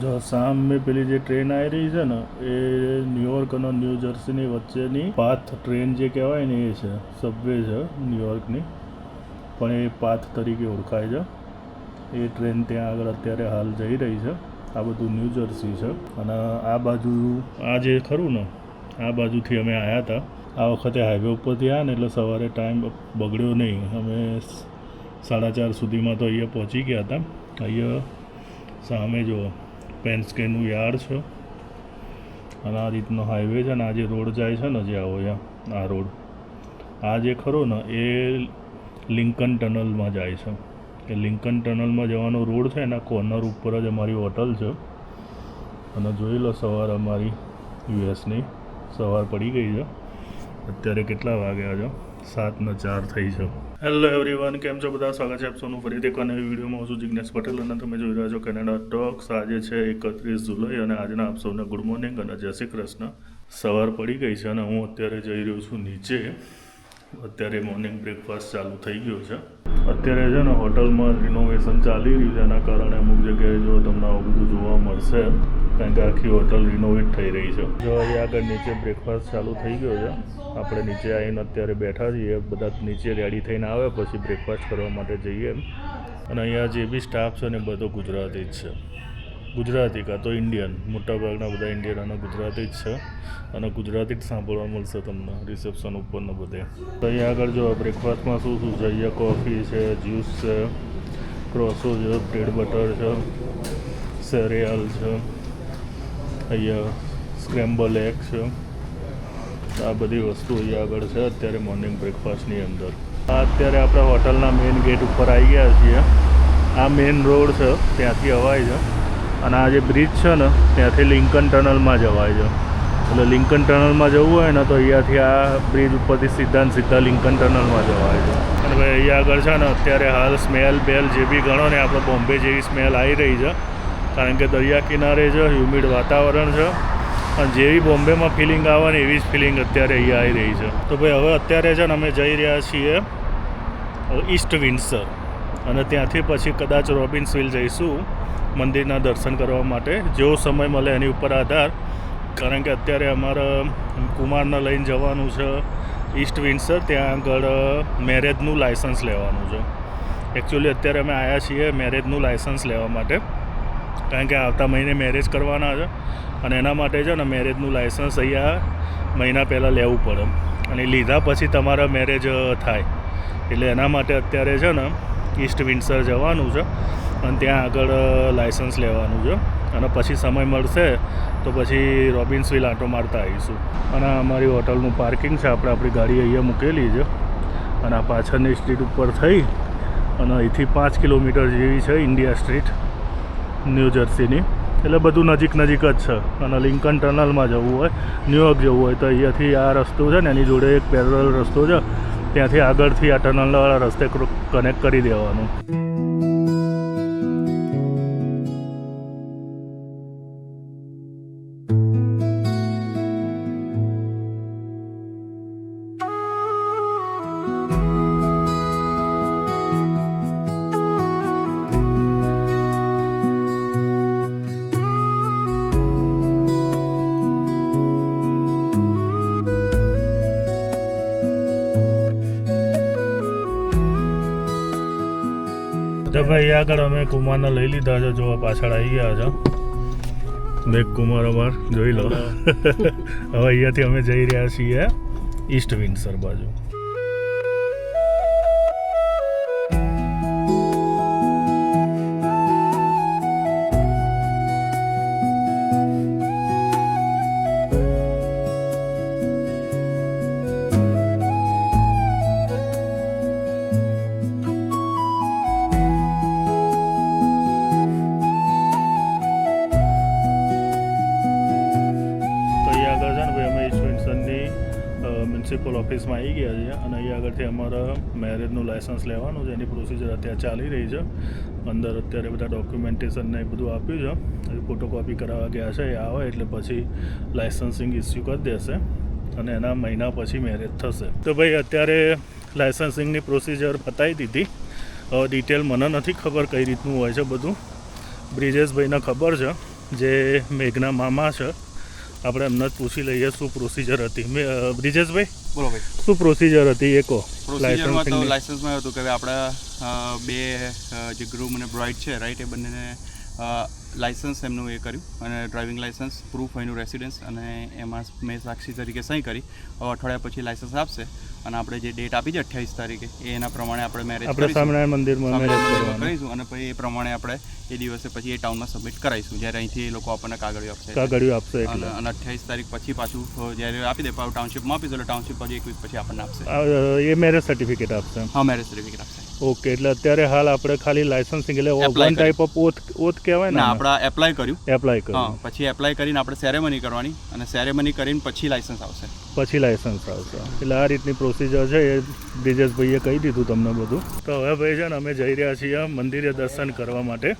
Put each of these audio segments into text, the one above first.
જો સામે પેલી જે ટ્રેન આવી રહી છે ને, એ ન્યુયોર્ક અને ન્યૂ જર્સીની વચ્ચેની પાથ ટ્રેન જે કહેવાય ને, એ છે સબવે છે ન્યુયોર્કની પણ એ પાથ તરીકે ઓળખાય છે. એ ટ્રેન ત્યાં આગળ અત્યારે હાલ જઈ રહી છે. આ બધું ન્યૂ જર્સી છે. અને આ બાજુ, આ જે ખરું ને, આ બાજુથી અમે આવ્યા હતા. આ વખતે હાઈવે ઉપરથી આવ્યા ને, એટલે સવારે ટાઈમ બગડ્યો નહીં. અમે સાડા ચાર સુધીમાં તો અહીંયા પહોંચી ગયા હતા. અહીંયા સામે જો પેન્સ્કેનું યાર્ડ છે. અને આ રીતનો હાઈવે છે ને, આ જે રોડ જાય છે ને, જે આવો આ રોડ. આ જે ખરો ને, એ લિંકન ટનલમાં જાય છે. એ લિંકન ટનલમાં જવાનો રોડ છે એના કોર્નર ઉપર જ અમારી હોટલ છે. અને જોઈ લો સવાર અમારી યુએસની સવાર પડી ગઈ છે. અત્યારે કેટલા વાગ્યા છે? સાતના ચાર થઈ છે. હેલો એવરીવન કેમ છો બધા? સ્વાગત છે આપ સૌનું ફરીથી એક નવી વિડીયોમાં. હું છું જિજ્ઞેશ પટેલ અને તમે જોઈ રહ્યા છો કેનેડા ટોક્સ આજે છે એકત્રીસ જુલાઈ અને આજના આપ ગુડ મોર્નિંગ અને જય શ્રી કૃષ્ણ. સવાર પડી ગઈ છે અને હું અત્યારે જઈ રહ્યો છું નીચે. અત્યારે મોર્નિંગ બ્રેકફાસ્ટ ચાલુ થઈ ગયો છે. અત્યારે છે ને હોટલમાં રિનોવેશન ચાલી રહ્યું છે, એના કારણે અમુક જગ્યાએ જો તમને આવું બધું જોવા મળશે. કારણ કે આખી હોટલ રિનોવેટ થઈ રહી છે. જો અહીંયા આગળ નીચે બ્રેકફાસ્ટ ચાલુ થઈ ગયો છે, આપણે નીચે આવીને અત્યારે બેઠા છીએ, બધા નીચે રેડી થઈને આવે પછી બ્રેકફાસ્ટ કરવા માટે જઈએ અને અહીંયા જે બી સ્ટાફ છે ને બધો ગુજરાતી જ છે. ગુજરાતી કાં તો ઇન્ડિયન મોટાભાગના બધા ઇન્ડિયન અને ગુજરાતી જ છે. અને ગુજરાતી જ સાંભળવા મળશે તમને રિસેપ્શન ઉપરને બધે. તો અહીંયા આગળ જો બ્રેકફાસ્ટમાં શું શું છે, અહીંયા કોફી છે જ્યુસ છે ક્રોસો છે બ્રેડ બટર છે સેરિયલ છે. અહીંયા સ્ક્રેમ્બલ એગ છે. આ બધી વસ્તુ અહીંયા આગળ છે. અત્યારે મોર્નિંગ બ્રેકફાસ્ટની અંદર. આ અત્યારે આપણે હોટલના મેઇન ગેટ ઉપર આવી ગયા છીએ. આ મેઇન રોડ છે. ત્યાંથી અવાય છે. અને આ જે બ્રિજ છે ને, ત્યાંથી લિંકન ટનલમાં જવાય છે. એટલે લિંકન ટનલમાં જવું હોય ને, તો અહીંયાથી આ બ્રિજ ઉપરથી સીધા ને સીધા લિંકન ટનલમાં જવાય છે. અને ભાઈ, અહીંયા આગળ છે ને, અત્યારે હાલ સ્મેલ બેલ જે બી ગણો ને, આપણે બોમ્બે જેવી સ્મેલ આવી રહી છે. કારણ કે દરિયા કિનારે છે હ્યુમિડ વાતાવરણ છે. અને જેવી બોમ્બેમાં ફિલિંગ આવે ને એવી જ ફિલિંગ અત્યારે અહીંયા આવી રહી છે. તો ભાઈ, હવે અત્યારે છે ને અમે જઈ રહ્યા છીએ ઈસ્ટ વિન્સર અને ત્યાંથી પછી કદાચ રોબિન્સવિલ જઈશું, મંદિરના દર્શન કરવા માટે. જેવો સમય મળે એની ઉપર આધાર. કારણ કે અત્યારે અમારા કુમારને લઈને જવાનું છે ઈસ્ટ વિન્સર ત્યાં આગળ મેરેજનું લાયસન્સ લેવાનું છે. એકચ્યુઅલી અત્યારે અમે આવ્યા છીએ મેરેજનું લાયસન્સ લેવા માટે. કારણ કે આવતા મહિને મેરેજ કરવાના છે અને એના માટે છે ને મેરેજનું લાઇસન્સ અહીંયા મહિના પહેલાં લેવું પડે અને લીધા પછી તમારા મેરેજ થાય. એટલે એના માટે અત્યારે છે ને ઈસ્ટ વિન્સર જવાનું છે અને ત્યાં આગળ લાઇસન્સ લેવાનું છે. અને પછી સમય મળશે તો પછી રોબિન્સવિલ આંટો મારતા આવીશું. અને અમારી હોટલનું પાર્કિંગ છે. આપણે આપણી ગાડી અહીંયા મૂકેલી છે. અને આ પાછળની સ્ટ્રીટ ઉપર થઈ અને અહીંથી પાંચ કિલોમીટર જેવી છે ઇન્ડિયા સ્ટ્રીટ ન્યૂ જર્સીની. એટલે બધું નજીક નજીક જ છે. અને લિંકન ટનલમાં જવું હોય ન્યુયોર્ક જવું હોય, તો અહીંયાથી આ રસ્તો છે ને, એની જોડે એક પેરેલ રસ્તો છે. ત્યાંથી આગળથી આ ટનલવાળા રસ્તે કનેક્ટ કરી દેવાનું. ભાઈ આગળ અમે કુમારને લઈ લીધા છે. જોવા પાછળ આવી ગયા છે. મેઘ કુમાર અમાર જોઈ લો. હવે અહીંયાથી અમે જઈ રહ્યા છીએ ઈસ્ટ વિન્સર બાજુ. ઓફિસમાં આવી ગયા છીએ અને અહીંયા આગળથી અમારા મેરેજનું લાયસન્સ લેવાનું છે. એની પ્રોસિજર અત્યારે ચાલી રહી છે. અંદર અત્યારે બધા ડોક્યુમેન્ટેશન ને એ બધું આપ્યું છે. ફોટોકોપી કરાવવા ગયા છે. એ આવે એટલે પછી લાયસન્સિંગ ઇસ્યુ કરી દેશે અને એના મહિના પછી મેરેજ થશે. તો ભાઈ અત્યારે લાયસન્સિંગની પ્રોસિજર પતાવી દીધી. ડિટેલ મને નથી ખબર કઈ રીતનું હોય છે બધું. બ્રિજેશભાઈને ખબર છે જે મેઘના મામા છે. આપણે એમને જ પૂછી લઈએ શું પ્રોસિજર હતી. બ્રિજેશભાઈ? બોલો ભાઈ શું પ્રોસિજર હતી એ કહો પ્રોસિજરમાં તો. લાઇસન્સમાં હતું કે આપણા બે જે ગ્રુમ અને બ્રાઇડ છે રાઈટ એ બંનેને લાઇસન્સ એમનું એ કર્યું અને ડ્રાઇવિંગ લાઇસન્સ પ્રૂફ એનું રેસિડન્સ અને એમાં મેં સાક્ષી તરીકે સહી કરી. અઠવાડિયા પછી લાઇસન્સ આપશે. અને આપણે જે ડેટ આપી છે અઠ્યાવીસ તારીખે એ એના પ્રમાણે આપણે મેરેજ આપણે સ્વામિનારાયણ મંદિરમાં મેરેજ કરીશું અને પછી એ પ્રમાણે આપણે એ દિવસે પછી એ ટાઉનમાં સબમિટ કરાવીશું. જ્યારે અહીંથી એ લોકો આપણને કાગળિયું આપશે. કાગળિયું આપશે અને એટલે. અને અઠ્યાવીસ તારીખ પછી પાછું જ્યારે આપી દે ટાઉનશીપમાં આપીશું એટલે ટાઉનશીપ પછી એક વીક પછી આપણને આપશે. એ મેરેજ સર્ટિફિકેટ આપશે. હા મેરેજ સર્ટિફિકેટ આપશે. ઓકે એટલે અત્યારે હાલ આપણે ખાલી લાયસન્સિંગ એટલે one type of oath oath કહેવાય ને આપણે એપ્લાય કર્યું. એપ્લાય કર્યું. પછી એપ્લાય કરીને આપણે સેરેમની કરવાની અને સેરેમની કરીને પછી લાઇસન્સ આવશે. પછી લાયસન્સ આવશે. એટલે આ રીતની પ્રોસિજર છે એ બ્રિજેશભાઈએ કહી દીધું તમને બધું. તો હવે ભાઈ છે ને અમે જઈ રહ્યા છીએ મંદિરે દર્શન કરવા માટે.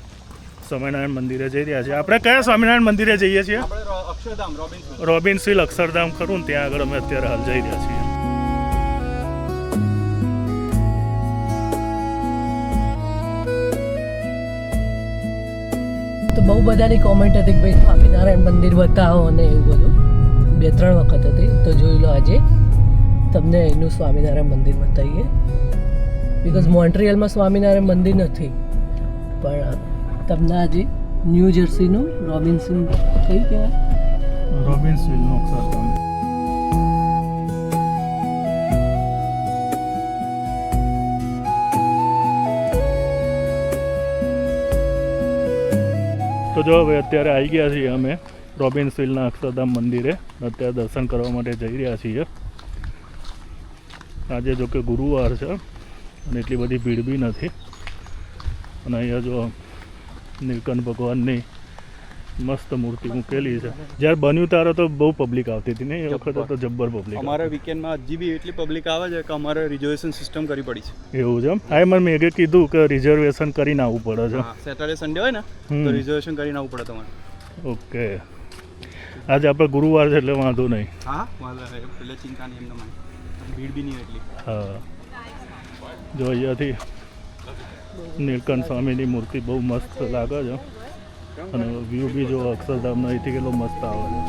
સ્વામિનારાયણ મંદિરે જઈ રહ્યા છીએ. આપણે કયા સ્વામિનારાયણ મંદિરે જઈએ છીએ? આપણે અક્ષરધામ રોબિન રોબિન અક્ષરધામ ખરું ત્યાં આગળ અમે અત્યારે હાલ જઈ રહ્યા છીએ. બહુ બધાની કોમેન્ટ હતી કે ભાઈ સ્વામિનારાયણ મંદિર બતાવો અને એવું બધું. બે, ત્રણ વખત હતી. તો જોઈ લો આજે તમને એનું સ્વામિનારાયણ મંદિર બતાવીએ. બિકોઝ મોન્ટ્રિયલમાં સ્વામિનારાયણ મંદિર નથી. પણ તમને આજે ન્યૂ જર્સીનું રોબિન્સન કયું કહેવાય? રોબિન સિલનું તો જો હવે અત્યારે આવી ગયા છીએ અમે રોબિન્સવિલના અક્ષરધામ મંદિરે. અત્યારે દર્શન કરવા માટે જઈ રહ્યા છીએ. આજે જો કે ગુરુવાર છે અને એટલી બધી ભીડ બી નથી. અને અહીંયા જો નીલકંઠ ભગવાનની મસ્ત મૂર્તિ મૂકેલી છે. જ્યારે બન્યું ત્યારે તો બહુ પબ્લિક આવતી હતી ને એ વખતે તો જબ્બર પબ્લિક અમારા વીકેન્ડમાં હજી બી એટલી પબ્લિક આવે છે કે અમારે રિઝર્વેશન સિસ્ટમ કરી પડી છે. એવું છે એમ? હા મને મેઘે કીધું કે રિઝર્વેશન કરીને આવવું પડે છે. સેટરડે સન્ડે હોય ને તો રિઝર્વેશન કરીને આવવું પડે તમારે. ઓકે. આજે આપણે ગુરુવાર છે એટલે વાંધો નહીં. હા એટલે ચિંતા નહીં એમને મને. ભીડ બી નહીં એટલી. હા. જો અહીંયાથી નીલકંઠ સ્વામીની મૂર્તિ બહુ મસ્ત લાગે છે. અને વ્યૂ બી જો અક્ષરધામનો અહીંથી કેટલો મસ્ત આવે છે.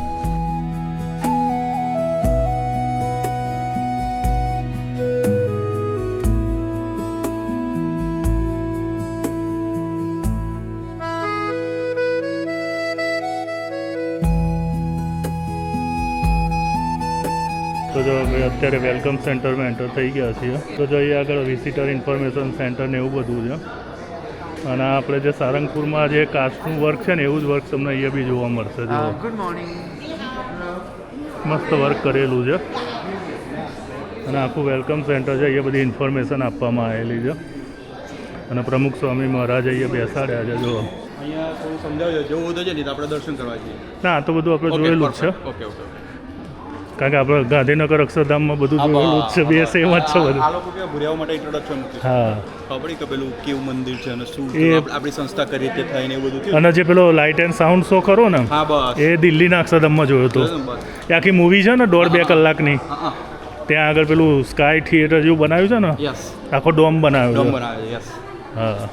તો જો અમે અત્યારે વેલકમ સેન્ટરમાં એન્ટર થઈ ગયા છીએ. તો જો અહીંયા આગળ વિઝિટર ઇન્ફોર્મેશન સેન્ટર ને એવું બધું છે. અને આપણે જે સારંગપુરમાં જે કાચનું વર્ક છે ને એવું જ વર્ક તમને અહીંયા બી જોવા મળશે જો ગુડ મોર્નિંગ મસ્ત વર્ક કરેલું છે. અને આખું વેલકમ સેન્ટર છે અહીંયા બધી ઇન્ફોર્મેશન આપવામાં આવેલી છે. અને પ્રમુખ સ્વામી મહારાજ અહીંયા બેસાડ્યા છે જો અહીંયા સમજાવજો જેવું તો છે ને આપણે દર્શન કરવા જઈએ. ના આ તો બધું આપણે જોયેલું જ છે. ઓકે ઓકે ઓકે કારણ કે આપણે ગાંધીનગર અક્ષરધામમાં બધું જોયેલું જ છે બે સેમ જ છે બધું. આ લોકો કે ભૂર્યાઓ માટે ઇન્ટ્રોડક્શન હા. ખબર કે પેલું કેવું મંદિર છે અને શું એ- આપણી સંસ્થા કઈ રીતે થાય ને એવું બધું અને જે પેલો લાઇટ એન્ડ સાઉન્ડ શો ખરો ને હા બસ. એ દિલ્હીના અક્ષરધામમાં જોયો હતો. એ આખી મૂવી છે ને દોઢ બે કલાકની. ત્યાં આગળ પેલું સ્કાય થિયેટર જેવું બનાવ્યું છે ને? યસ આખો ડોમ બનાવ્યો ડોમ બનાવ્યો યસ હા.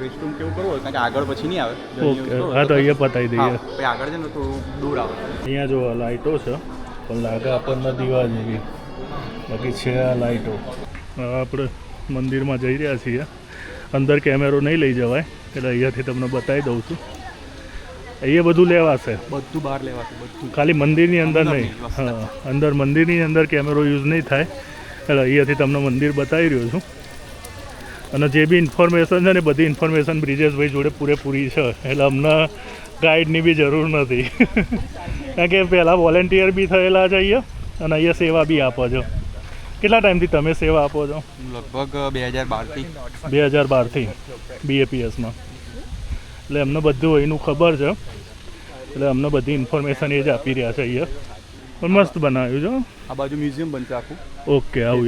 રેસ્ટરૂમ કેવું કરવું કારણ કે આગળ પછી નહીં આવે. ઓકે. હા તો અહીંયા પતાવી દઈએ. આગળ છે ને તો દૂર આવે. અહીંયા જો લાઇટો છે. પણ લાગે આપણને દીવા જેવી. બાકી છે આ લાઇટો હવે આપણે મંદિરમાં જઈ રહ્યા છીએ. અંદર કેમેરો નહીં લઈ જવાય. એટલે અહીંયાથી તમને બતાવી દઉં છું. અહીંયા બધું લેવાશે. બધું બહાર લેવાશે બધું. ખાલી મંદિરની અંદર નહીં, હા અંદર મંદિરની અંદર કેમેરો યુઝ નહીં થાય. એટલે અહીંયાથી તમને મંદિર બતાવી રહ્યો છું. અને જે બી ઇન્ફોર્મેશન છે ને બધી ઇન્ફોર્મેશન બ્રિજેશભાઈ જોડે પૂરેપૂરી છે. એટલે અમને ગાઈડની બી જરૂર નથી. કારણ કે પહેલાં વોલેન્ટિયર બી થયેલા છે અહીંયા અને અહીંયા સેવા બી આપો છો. કેટલા ટાઈમથી તમે સેવા આપો છો? લગભગ બે હજાર બારથી. બે હજાર બારથી બીએપીએસમાં એટલે અમને બધું એનું ખબર છે. એટલે અમને બધી ઇન્ફોર્મેશન એ જ આપી રહ્યા છે અહીંયા. પણ મસ્ત બનાવ્યું છે આ બાજુ મ્યુઝિયમ બનશે આખું. ઓકે આવું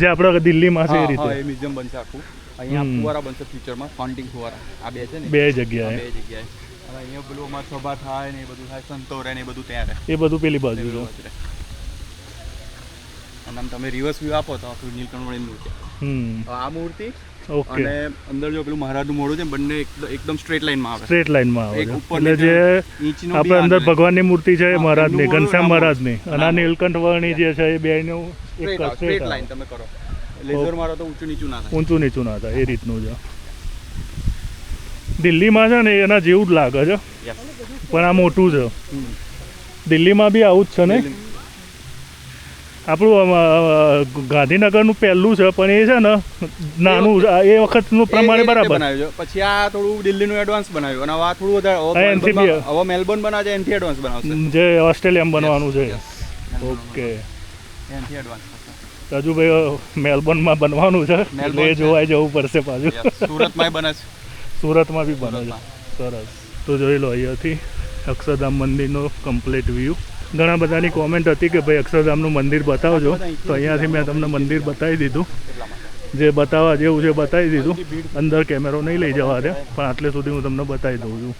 જે આપણે દિલ્હીમાં છે એ રીતે. મ્યુઝિયમ બનશે આખું. અહીંયા ફુવારા બનશે ફ્યુચરમાં ફાઉન્ટિંગ ફુવારા. આ બે છે ને? બે જગ્યાએ. બે જગ્યાએ. હવે અહીંયા પેલું અમારે સભા થાય ને એ બધું થાય સંતો ને એ બધું ત્યાં રહે. એ બધું પેલી બાજુ છે રહે. અને આમ તમે રિવર્સ વ્યૂ આપો તો આખું નીલકંઠ મૂર્તિ. આ મૂર્તિ ઓકે. અને અંદર જો પેલું મહારાજનું મોઢું છે બંને એકદમ સ્ટ્રેટ લાઈનમાં આવે. સ્ટ્રેટ લાઈનમાં આવે એક ઉપર એટલે જે આપણે અંદર. ભગવાનની મૂર્તિ છે મહારાજની ઘનશ્યામ મહારાજની. અને આ નીલકંઠ વર્ણી જે છે એ બેનું એક સ્ટ્રેટ આવે, સ્ટ્રેટ સ્ટ્રેટ લાઈન તમે કરો. લેઝર મારો તો ઊંચું નીચું ના થાય. ઊંચું નીચું ના થાય એ રીતનું છે. દિલ્હીમાં છે ને એના જેવું જ લાગે છે. પણ આ મોટું છે. દિલ્હીમાં બી આવું જ છે ને. આપણું ગાંધીનગરનું પહેલું છે પણ એ છે ને નાનું એ વખતનું પ્રમાણે બરાબર. પછી આ થોડું દિલ્હીનું એડવાન્સ બનાવ્યું અને આ થોડું વધારે હવે મેલબોર્ન બનાવે એનથી એડવાન્સ બનાવશે. જે ઓસ્ટ્રેલિયામાં બનવાનું છે. ઓકે. એનથી એડવાન્સ રાજુભાઈ હજુ ભાઈ મેલબોર્નમાં બનવાનું છે. એટલે મેલબોર્ન જવું પડશે પાછું. સુરતમાં બને છે. સુરતમાં બી બને છે. સરસ. તો જોઈ લો અહીંયાથી અક્ષરધામ મંદિરનો કમ્પ્લીટ વ્યૂ ઘણા બધાની કોમેન્ટ હતી કે ભાઈ અક્ષરધામનું મંદિર બતાવજો. તો અહીંયાથી મેં તમને મંદિર બતાવી દીધું. જે બતાવવા જેવું છે બતાવી દીધું. અંદર કેમેરો નહીં લઈ જવા દે. પણ આટલે સુધી હું તમને બતાવી દઉં છું.